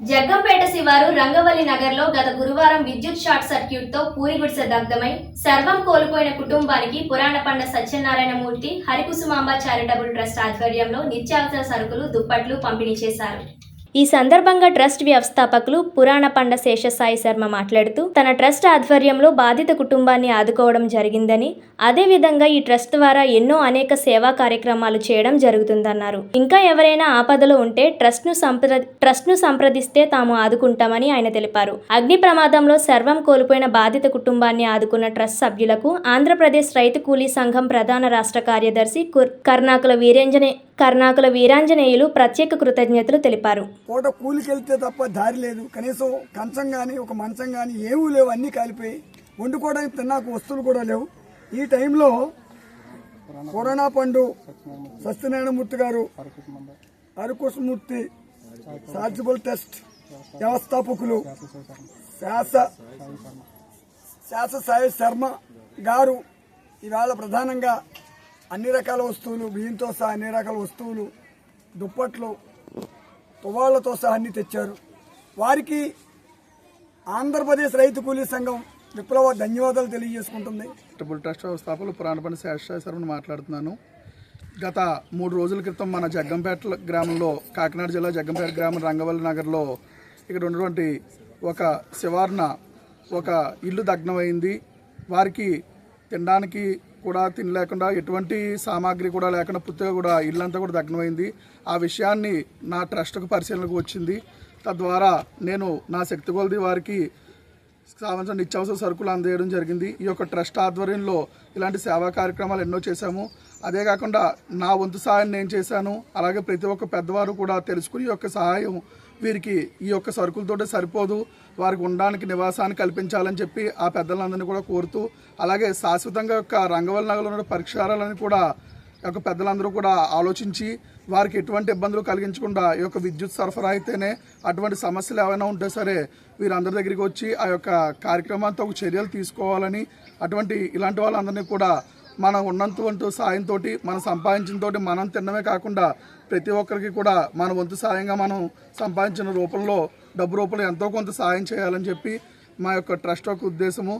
జగ్గంపేట శివారు రంగవల్లి నగర్లో గత గురువారం విద్యుత్ షార్ట్ సర్క్యూట్తో పూరి గుడిసె దగ్ధమై సర్వం కోల్పోయిన కుటుంబానికి పురాణ పండ సత్యనారాయణమూర్తి హరికుసుమాంబ చారిటబుల్ ట్రస్ట్ ఆధ్వర్యంలో నిత్యావసర సరుకులు దుప్పట్లు పంపిణీ చేశారు. ఈ సందర్భంగా ట్రస్ట్ వ్యవస్థాపకులు పురాణ పండ శేషసాయి శర్మ మాట్లాడుతూ తన ట్రస్ట్ ఆధ్వర్యంలో బాధిత కుటుంబాన్ని ఆదుకోవడం జరిగిందని అదేవిధంగా ఈ ట్రస్ట్ ద్వారా ఎన్నో అనేక సేవా కార్యక్రమాలు చేయడం జరుగుతుందన్నారు. ఇంకా ఎవరైనా ఆపదలో ఉంటే ట్రస్ట్ను సంప్ర ట్రస్ట్ను సంప్రదిస్తే తాము ఆదుకుంటామని ఆయన తెలిపారు. అగ్ని ప్రమాదంలో సర్వం కోల్పోయిన బాధిత కుటుంబాన్ని ఆదుకున్న ట్రస్ట్ సభ్యులకు ఆంధ్రప్రదేశ్ రైతు కూలీ సంఘం ప్రధాన రాష్ట్ర కార్యదర్శి కుర్- కర్ణాకుల వీరేంజనే కర్ణాకుల వీరాంజనేయులు ప్రత్యేక కృతజ్ఞతలు తెలిపారు. పూట కూలికెళ్తే తప్ప దారి లేదు. కనీసం కంచం కానీ ఒక మంచం కానీ ఏమీ లేవు. అన్నీ కాలిపోయి వండుకోవడానికి తిన్నాక వస్తువులు కూడా లేవు. ఈ టైంలో కరోనా పండు సత్యనారాయణమూర్తి గారు అరకుశమూర్తి సార్జిబుల్ టెస్ట్ వ్యవస్థాపకులు శాస శాస సాయి శర్మ గారు ఈవేళ ప్రధానంగా అన్ని రకాల వస్తువులు బియ్యంతో సహా అన్ని రకాల వస్తువులు దుప్పట్లు తువాళ్ళతో సహా అన్ని తెచ్చారు. వారికి ఆంధ్రప్రదేశ్ రైతు కూలీ సంఘం విప్లవ ధన్యవాదాలు తెలియజేసుకుంటుంది. ట్రిపుల్ ట్రస్ట్ వ్యవస్థాపకులు పురాణపల్లి శేషాశ్వరని మాట్లాడుతున్నాను. గత మూడు రోజుల క్రితం మన జగ్గంపేట గ్రామంలో కాకినాడ జిల్లా జగ్గంపేట గ్రామం రంగవల్లి నగర్లో ఇక్కడ ఉన్నటువంటి ఒక శివార్న ఒక ఇల్లు దగ్నమైంది. వారికి తినడానికి కూడా తిని లేకుండా ఎటువంటి సామాగ్రి కూడా లేకుండా పూర్తిగా కూడా ఇల్లంతా కూడా దగ్నమైంది. ఆ విషయాన్ని నా ట్రస్ట్కు పరిశీలనకు వచ్చింది. తద్వారా నేను నా శక్తి కొలది వారికి సంవత్సరం నిత్యావసర సరుకులు అందజేయడం జరిగింది. ఈ యొక్క ట్రస్ట్ ఆధ్వర్యంలో ఇలాంటి సేవా కార్యక్రమాలు ఎన్నో చేశాము. అదే కాకుండా నా వంతు సహాయం నేను చేశాను. అలాగే ప్రతి ఒక్క పెద్దవారు కూడా తెలుసుకుని ఈ యొక్క సహాయం వీరికి ఈ యొక్క సరుకులతో సరిపోదు. వారికి ఉండడానికి నివాసాన్ని కల్పించాలని చెప్పి ఆ పెద్దలందరినీ కూడా కోరుతూ అలాగే శాశ్వతంగా యొక్క రంగవల్లి నగర్లో ఉన్న పరిష్కారాలను కూడా యొక్క పెద్దలందరూ కూడా ఆలోచించి వారికి ఎటువంటి ఇబ్బందులు కలిగించకుండా ఈ యొక్క విద్యుత్ సరఫరా అయితేనే అటువంటి సమస్యలు ఏమైనా ఉంటే సరే వీరందరి దగ్గరికి వచ్చి ఆ యొక్క కార్యక్రమాంతో ఒక చర్యలు తీసుకోవాలని అటువంటి ఇలాంటి వాళ్ళందరినీ కూడా మనం ఉన్నంత సాయంతో మనం సంపాదించిన తోటి మనం తినడమే కాకుండా ప్రతి ఒక్కరికి కూడా మన వంతు సాయంగా మనం సంపాదించిన రూపంలో డబ్బు రూపంలో ఎంతో కొంత సాయం చేయాలని చెప్పి మా యొక్క ట్రస్ట్ యొక్క ఉద్దేశము.